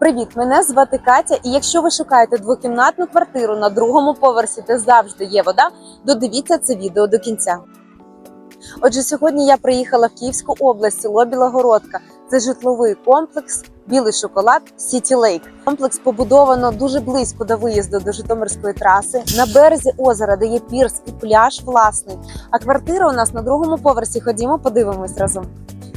Привіт, мене звати Катя. І якщо ви шукаєте двокімнатну квартиру на другому поверсі, де завжди є вода, додивіться це відео до кінця. Отже, сьогодні я приїхала в Київську область, село Білогородка. Це житловий комплекс Білий шоколад Сіті Лейк. Комплекс побудовано дуже близько до виїзду до Житомирської траси. На березі озера, де є пірс і пляж власний. А квартира у нас на другому поверсі. Ходімо, подивимось разом.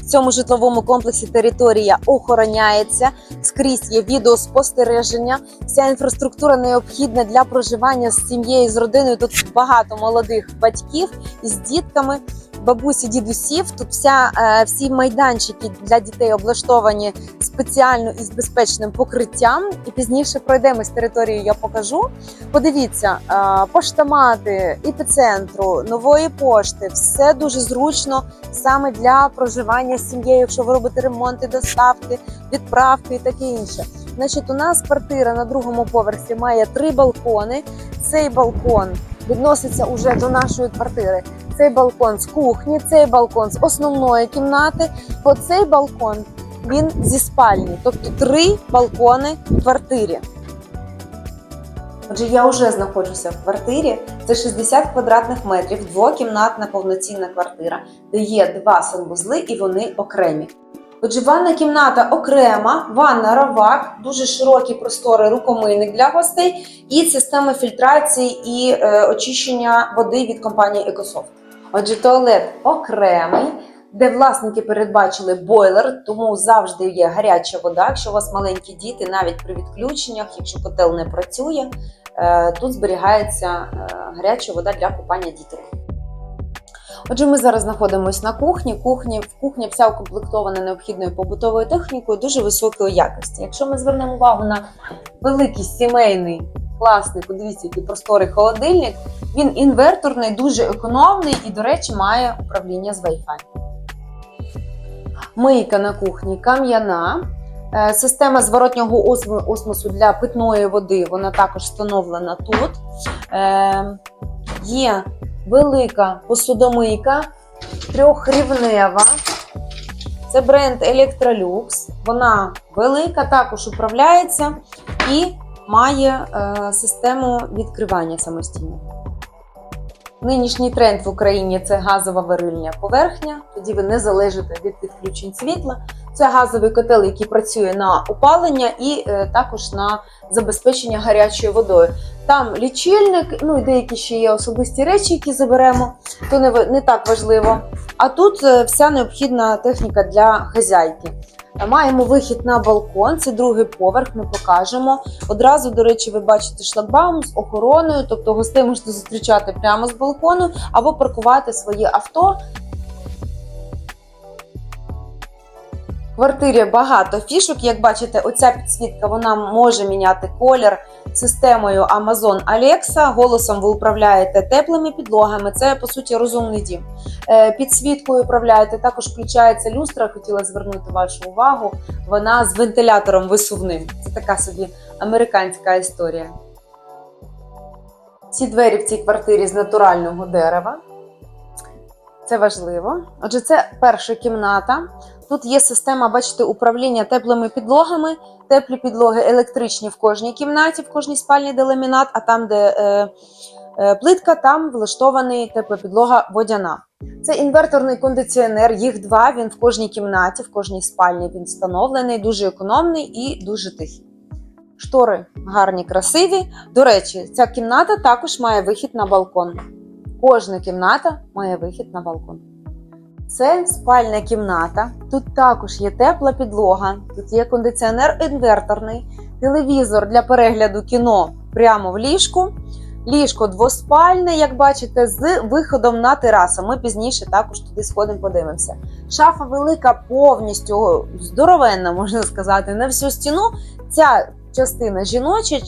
Цьому житловому комплексі територія охороняється, скрізь є відеоспостереження. Вся інфраструктура необхідна для проживання з сім'єю, з родиною. Тут багато молодих батьків із дітками, бабусі, дідусів. Тут вся е, всі майданчики для дітей облаштовані спеціально із безпечним покриттям. І пізніше пройдемось територію. Я покажу. Подивіться, е, поштамати, епіцентру, нової пошти. Все дуже зручно саме для проживання з сім'єю, якщо ви робите ремонти, доставки, відправки і таке інше. Значить, у нас квартира на другому поверсі має три балкони. Цей балкон відноситься уже до нашої квартири. Цей балкон з кухні, цей балкон з основної кімнати. По цей балкон він зі спальні, тобто три балкони в квартирі. Отже, я вже знаходжуся в квартирі. Це 60 квадратних метрів, двокімнатна повноцінна квартира, де є два санвузли і вони окремі. Отже, ванна кімната окрема, ванна равак, дуже широкий просторий рукомийник для гостей і система фільтрації і е, очищення води від компанії Екософт. Отже, туалет окремий, де власники передбачили бойлер, тому завжди є гаряча вода. Якщо у вас маленькі діти, навіть при відключеннях, якщо котел не працює, е, тут зберігається е, гаряча вода для купання дітей. Отже, ми зараз знаходимося на кухні. Кухні кухня вся укомплектована необхідною побутовою технікою дуже високої якості. Якщо ми звернемо увагу на великий сімейний класний, подивіться, який просторий холодильник, він інверторний, дуже економний і, до речі, має управління з Wi-Fi. Мийка на кухні кам'яна. Е, Система зворотнього осмосу для питної води, вона також встановлена тут. Е, Є велика посудомийка, трьохрівнева. Це бренд Electrolux. Вона велика, також управляється і має е, систему відкривання самостійно. Нинішній тренд в Україні це газова варильня поверхня. Тоді ви не залежите від відключень світла. Це газовий котел, який працює на опалення і е, також на забезпечення гарячою водою. Там лічильник, ну і деякі ще є особисті речі, які заберемо, то не, не так важливо. А тут е, вся необхідна техніка для хазяйки. Е, Маємо вихід на балкон, це другий поверх, ми покажемо. Одразу, до речі, ви бачите шлагбаум з охороною, тобто гостей можете зустрічати прямо з балкону або паркувати своє авто. Квартирі багато фішок. Як бачите, оця підсвітка вона може міняти колір системою Amazon Alexa. Голосом ви управляєте теплими підлогами. Це по суті розумний дім. Е, Підсвіткою управляєте. Також включається люстра. Хотіла звернути вашу увагу. Вона з вентилятором висувним. Це така собі американська історія. Ці двері в цій квартирі з натурального дерева. Це важливо. Отже, це перша кімната. Тут є система, бачите, управління теплими підлогами. Теплі підлоги електричні в кожній кімнаті, в кожній спальні, де ламінат, а там, де е, е, плитка, там влаштований тепла підлога водяна. Це інверторний кондиціонер, їх два. Він в кожній кімнаті, в кожній спальні він встановлений, дуже економний і дуже тихий. Штори гарні, красиві. До речі, ця кімната також має вихід на балкон. Кожна кімната має вихід на балкон. Це спальня кімната. Тут також є тепла підлога, тут є кондиціонер інверторний, телевізор для перегляду кіно прямо в ліжку. Ліжко двоспальне, як бачите, з виходом на терасу. Ми пізніше також туди сходимо, подивимося. Шафа велика, повністю здоровенна, можна сказати, на всю стіну. Ця частина жіноча,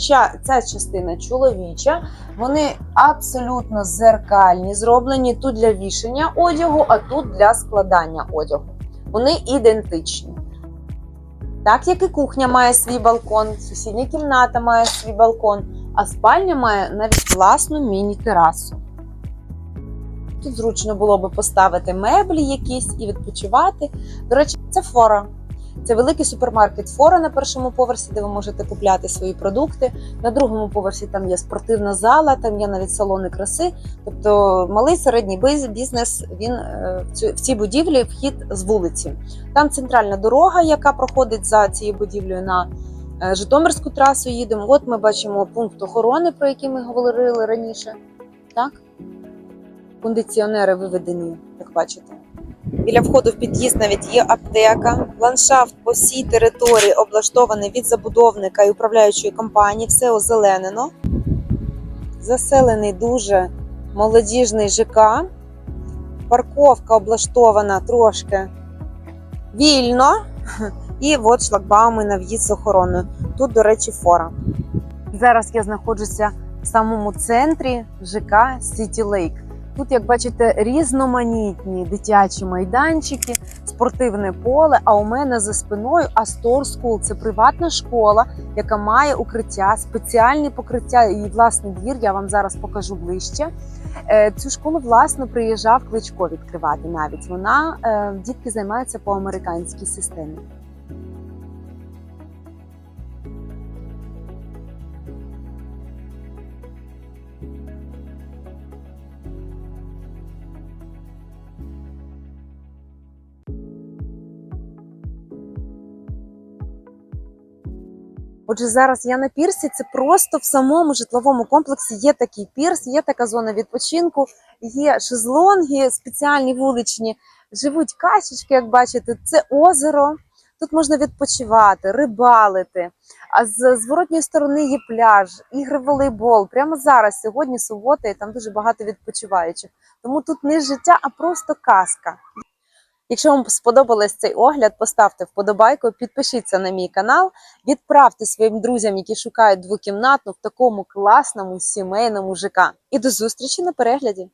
ця, частина чоловіча. Вони абсолютно зеркальні, зроблені тут для вішання одягу, а тут для складання одягу. Вони ідентичні. Так як і кухня має свій балкон, сусідня кімната має свій балкон, а спальня має навіть власну міні-терасу. Тут зручно було би поставити меблі якісь і відпочивати. До речі, це фора. Це великий супермаркет Фора на першому поверсі, де ви можете купляти свої продукти. На другому поверсі там є спортивна зала, там є навіть салони краси. Тобто малий середній бізнес він е, в цій будівлі вхід з вулиці. Там центральна дорога, яка проходить за цією будівлею на е, Житомирську трасу. Їдемо. От ми бачимо пункт охорони, про який ми говорили раніше. Так? Кондиціонери виведені, як бачите. Біля входу в під'їзд навіть є аптека. Ландшафт по всій території облаштований від забудовника і управляючої компанії. Все озеленено. Заселений дуже молодіжний ЖК. Парковка облаштована трошки вільно. І от шлагбауми на в'їзд з охороною. Тут, до речі, фора. Зараз я знаходжуся в самому центрі ЖК City Lake. Тут, як бачите, різноманітні дитячі майданчики, спортивне поле. А у мене за спиною Astor School – це приватна школа, яка має укриття, спеціальні покриття і власний двір. Я вам зараз покажу ближче. Е, Цю школу власно приїжджав Кличко відкривати. Навіть вона е, дітки займаються по американській системі. Отже, зараз я на пірсі. Це просто в самому житловому комплексі є такий пірс, є така зона відпочинку, є шезлонги, спеціальні вуличні. Живуть качечки, як бачите, це озеро. Тут можна відпочивати, рибалити. А з зворотньої сторони є пляж, ігри в волейбол. Прямо зараз, сьогодні субота, і там дуже багато відпочиваючих. Тому тут не життя, а просто казка. Якщо вам сподобалось цей огляд, поставте вподобайку, підпишіться на мій канал, відправте своїм друзям, які шукають двокімнатну в такому класному сімейному ЖК. І до зустрічі на перегляді!